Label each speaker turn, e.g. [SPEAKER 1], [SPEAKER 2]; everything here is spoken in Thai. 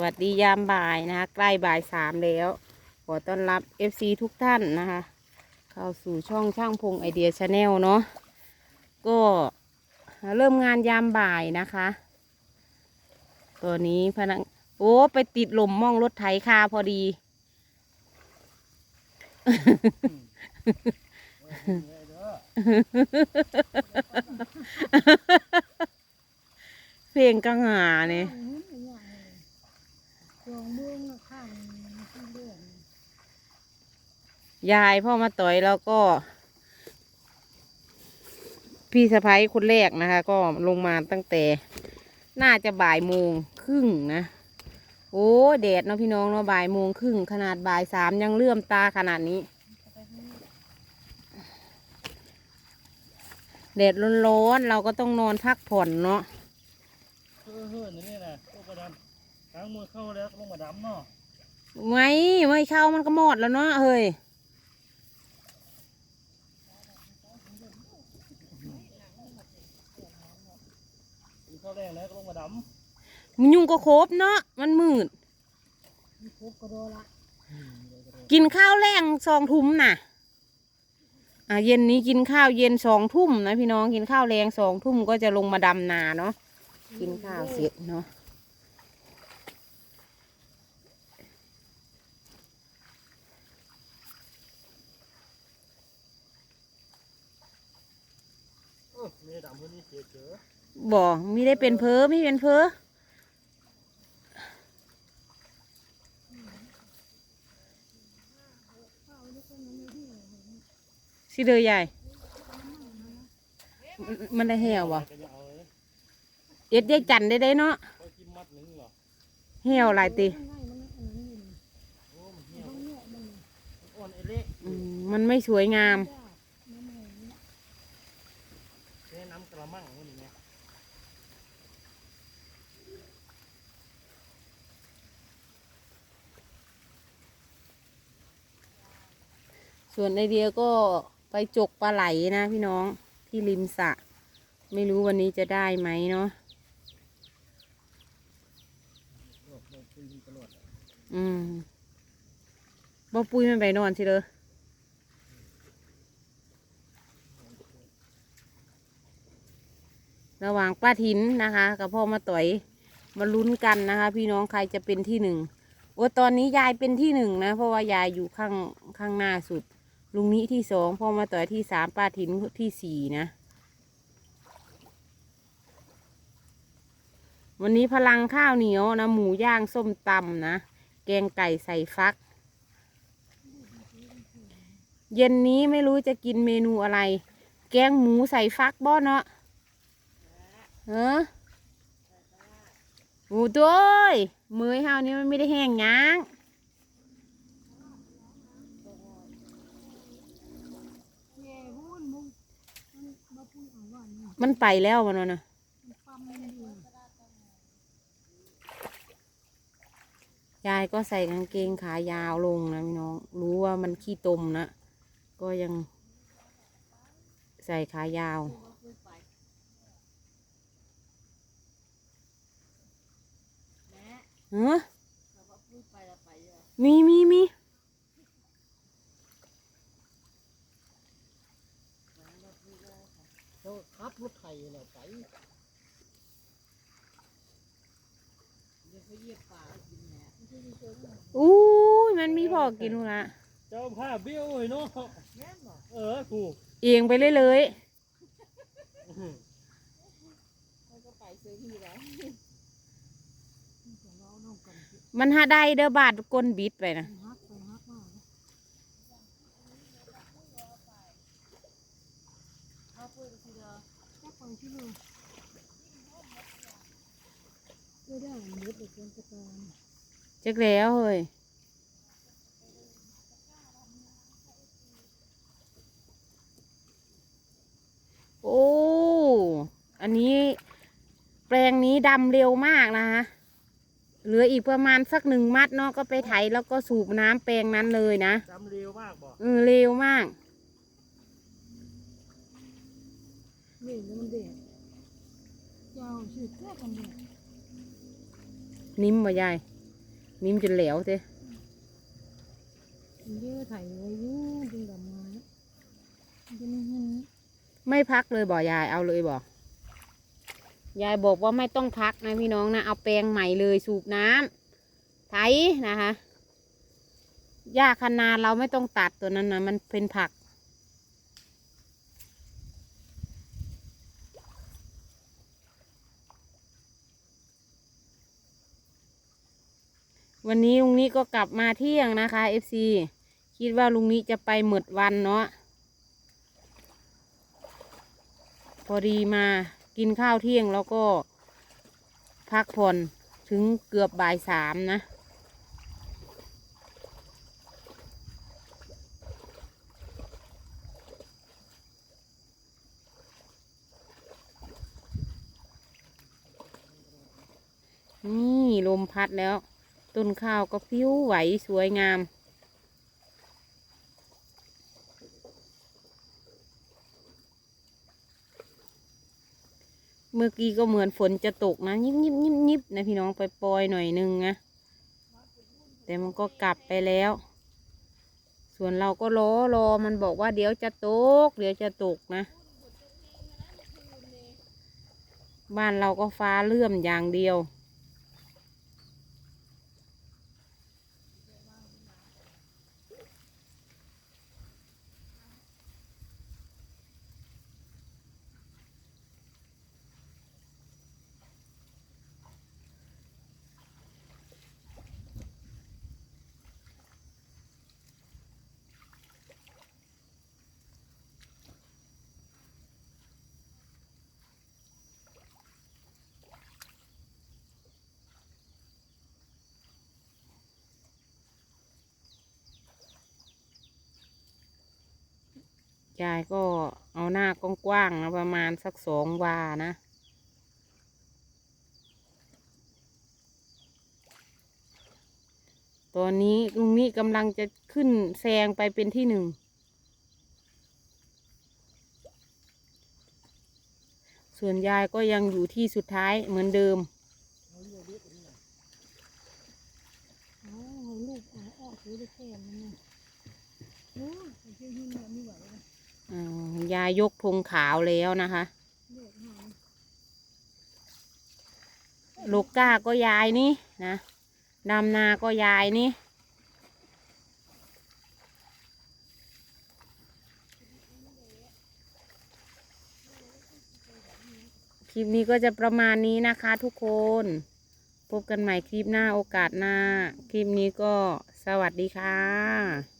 [SPEAKER 1] วัสดียามบ่ายนะคะ ใกล้บ่ายสามแล้ว ขอต้อนรับ FC ทุกท่านนะคะ เข้าสู่ช่องช่างพงไอเดียชาแนลเนาะก็เริ่มงานยามบ่ายนะคะตัวนี้พนักโอ้ ไปติดลมมองรถไถคาพอดี เพลงกังหาเนี่ย
[SPEAKER 2] จองเมืองน่ะข้างที่เรื่อง
[SPEAKER 1] ยายพ่อมาต่อยแล้วก็ พี่สะพ้ายคนแรกนะคะ ก็ลงมาตั้งแต่ น่าจะบ่ายโมงครึ่งนะ โอ้แดดเนาะพี่น้องเนาะบ่ายโมงครึ่งขนาดบ่ายสามยังเลื่อมตาขนาดนี้แดดร้อนๆเราก็ต้องนอนพักผ่อนเนาะ
[SPEAKER 3] เฮ้อเฮ้อนี่นี่นะลูกมาดำทางมือเข้าแล้วลงมาดำเนาะ
[SPEAKER 1] ไม่ไม่เข้ามันก็หมดแล้วเนาะเฮ้ย
[SPEAKER 3] กินข้าวแรงแล้วก็ลงมาด
[SPEAKER 1] มันยุงก็ครบเนาะมันมืด
[SPEAKER 2] มีคุบกระโดดละ
[SPEAKER 1] กินข้าวแรงสองทุ่มน่ะ อ่าเย็นนี้กินข้าวเย็นสองทุ่มนะพี่น้องกินข้าวแรงสองทุ่มก็จะลงมาดำนาเนาะกินข้าวเสร็จเนาะำ
[SPEAKER 3] เออนี่ดำ บอ
[SPEAKER 1] กมีได้เป็นเพอไม่เป็นเพอสิเดือใหญ่ มันได้แหวบ่
[SPEAKER 3] เอ็
[SPEAKER 1] ดได้จันได้ได้เนาะ
[SPEAKER 3] เหวอะไรตี
[SPEAKER 1] มันไม่สวย
[SPEAKER 2] งามอ้
[SPEAKER 3] มันเหี่ยว
[SPEAKER 2] ต้องเนี่ยมัน
[SPEAKER 3] มันอ่อนไอ้เล็ก
[SPEAKER 1] อืมมันไม่สวยงาม
[SPEAKER 2] ยากน้ำมันเนี่ย
[SPEAKER 3] แค่น้ำกระมังนี่นี่ไง
[SPEAKER 1] ส่วนไอเดียก็ไปจกปลาไหลนะพี่น้องที่ริมสระไม่รู้วันนี้จะได้ไหมเนาะอืมบ่ปุ้ยมันไปนอนสิเลยระหว่างป้าทินนะคะ กับพ่อมาต่อยมาลุ้นกันนะคะ พี่น้องใครจะเป็นที่หนึ่งโอ้ตอนนี้ยายเป็นที่หนึ่งนะ เพราะว่ายายอยู่ข้างข้างหน้าสุด ลุงนี้ที่สองพ่อมาต่อยที่สามป้าทินที่สี่นะ วันนี้พลังข้าวเหนียวนะ หมูย่างส้มตำนะ แกงไก่ใส่ฟัก เย็นนี้ไม่รู้จะกินเมนูอะไร แกงหมูใส่ฟักบ่เนาะเออหมูตัวยมือเฮานี่มันไม่ได้แห้งยัง
[SPEAKER 2] แย่หุ้นมุงมันมาพูดเอาว่าเนี่ย
[SPEAKER 1] มันไปแล้วมันวะนะ
[SPEAKER 2] มันปั๊มมันอยู่
[SPEAKER 1] ยายก็ใส่กางเกงขายาวลงนะพี่น้อง รู้ว่ามันขี้ตมนะ ก็ยังใส่ขายาวเออมีมีมี
[SPEAKER 3] เขาขับรถไถเนี่ยไป
[SPEAKER 1] อู้ย มันมีพอกินนู่นละ
[SPEAKER 3] เจ้าผ้าเบี้ยวเลยเนาะเออกู
[SPEAKER 1] เอียงไปเลยเลย
[SPEAKER 3] อื้อ
[SPEAKER 1] มันหาได้เด้อบาดก้นบิดไปนะ
[SPEAKER 2] ฮักไปฮักมาเอาไปสิเด้อจักไปที่นู่นไม่ได้หมดเลยคนตะกอน
[SPEAKER 1] จักแล้วเฮ้ย โอ้ อันนี้แปลงนี้ดำเร็วมากนะคะเหลืออีกประมาณสักหนึ่งมัดเนาะก็ไปไถแล้วก็สูบน้ำแปลงนั้นเลยนะ
[SPEAKER 3] ดำเร็วมากบ่
[SPEAKER 1] เออเร็วมาก
[SPEAKER 2] นี่แล้วมันเด็ดยาวสุดแค่กันเด็ด
[SPEAKER 1] นิ่มบ่ยาย
[SPEAKER 2] ม
[SPEAKER 1] มิมจนแหลวเต้
[SPEAKER 2] เยอะถ่ายไว้อยุ่ดึงดำมาดึงเงิน
[SPEAKER 1] ไม่พักเลยบ่ยายเอาเลยบ่ ยายบอกว่าไม่ต้องพักนะพี่น้องนะ เอาแปรงใหม่เลยสูบน้ำไถนะคะหญ้าคันนาเราไม่ต้องตัดตัวนั้นนะมันเป็นผัก วันนี้ลุงนี้ก็กลับมาเที่ยงนะคะ FC คิดว่าลุงนี้จะไปหมดวันเนาะพอดีมา กินข้าวเที่ยงแล้วก็พักผ่อนถึงเกือบบ่ายสามนะ นี่ลมพัดแล้ว ต้นข้าวก็พิ้วไหวสวยงาม เมื่อกี้ก็เหมือนฝนจะตกนะ ยิบยิบยิบยิบนะพี่น้องไปปล่อยๆหน่อยนึงนะ แต่มันก็กลับไปแล้ว ส่วนเราก็รอรอมันบอกว่าเดี๋ยวจะตก เดี๋ยวจะตกนะ บ้านเราก็ฟ้าเลื่อมอย่างเดียว ยายก็เอาหน้ากว้างๆนะประมาณสักสองวานะตอนนี้ลุงนี่กำลังจะขึ้นแซงไปเป็นที่หนึ่ง ส่วนยายก็ยังอยู่ที่สุดท้ายเหมือนเดิม
[SPEAKER 2] ลูกออกซื้อได้แค่นั้นนะโอ้ยเจ้าหินเนี่ยไม่ไหวแล้ว
[SPEAKER 1] อ่ายายยกธงขาวแล้วนะคะ
[SPEAKER 2] ลือดหาย
[SPEAKER 1] โลก้าก็ยายนี่นะดำนาก็ยายนี่คลิปนี้ก็จะประมาณนี้นะคะทุกคน พบกันใหม่คลิปหน้าโอกาสหน้า คลิปนี้ก็สวัสดีค่ะ